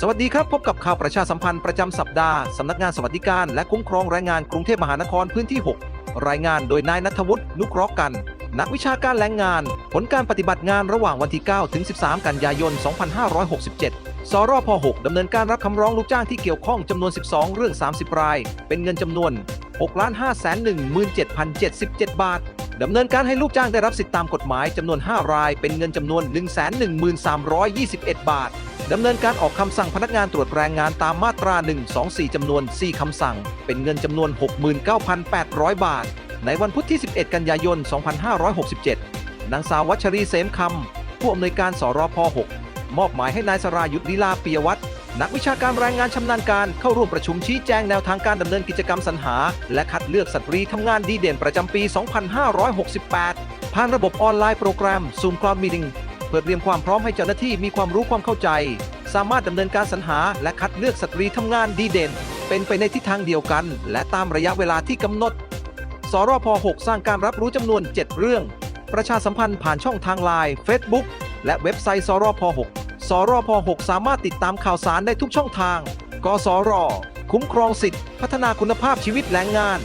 สวัสดีครับ พบกับข่าวประชาสัมพันธ์ประจำสัปดาห์ สำนักงานสวัสดิการและคุ้มครองแรงงานกรุงเทพมหานครพื้นที่ 6 รายงานโดยนายนัทวุฒินุเคราะห์กัน นักวิชาการแรงงาน ผลการปฏิบัติงานระหว่างวันที่ 9 ถึง 13 กันยายน 2567 สรพ6ดำเนินการรับคำร้องลูกจ้างที่เกี่ยวข้องจำนวน 12 เรื่อง 30 ราย เป็นเงินจำนวน 6,517,077 บาทดำเนินการให้ลูกจ้างได้รับสิทธิตามกฎหมายจำนวน 5 ราย เป็นเงินจำนวน 113,21 บาท ดำเนินการออกคำสั่งพนักงานตรวจแรงงานตามมาตรา 124 จำนวน 4 คำสั่ง เป็นเงินจำนวน 69,800 บาท ในวันพุธที่ 11 กันยายน 2567 นางสาววัชรีเสมคำ ผู้อำนวยการสรพ 6 มอบหมายให้นายสรายุทธลีลาปียวัฒน์นักวิชาการแรงงานชำนาญการเข้าร่วมประชุมชี้แจงแนวทางการดำเนินกิจกรรมสรรหา และคัดเลือกสตรีทำงานดีเด่นประจำปี 2568 ผ่านระบบออนไลน์โปรแกรม Zoom Cloud Meeting เพื่อเตรียมความพร้อมให้เจ้าหน้าที่มีความรู้ความเข้าใจ สามารถดำเนินการสรรหาและคัดเลือกสตรีทำงานดีเด่น เป็นไปในทิศทางเดียวกัน และตามระยะเวลาที่กำหนด สรพ6สร้างการรับรู้จำนวน 7 เรื่อง ประชาสัมพันธ์ผ่านช่องทางไลน์ Facebook และเว็บไซต์สรพ6สรพ6สามารถติดตามข่าวสารได้ทุกช่องทาง กสร คุ้มครองสิทธิพัฒนาคุณภาพชีวิตแรงงาน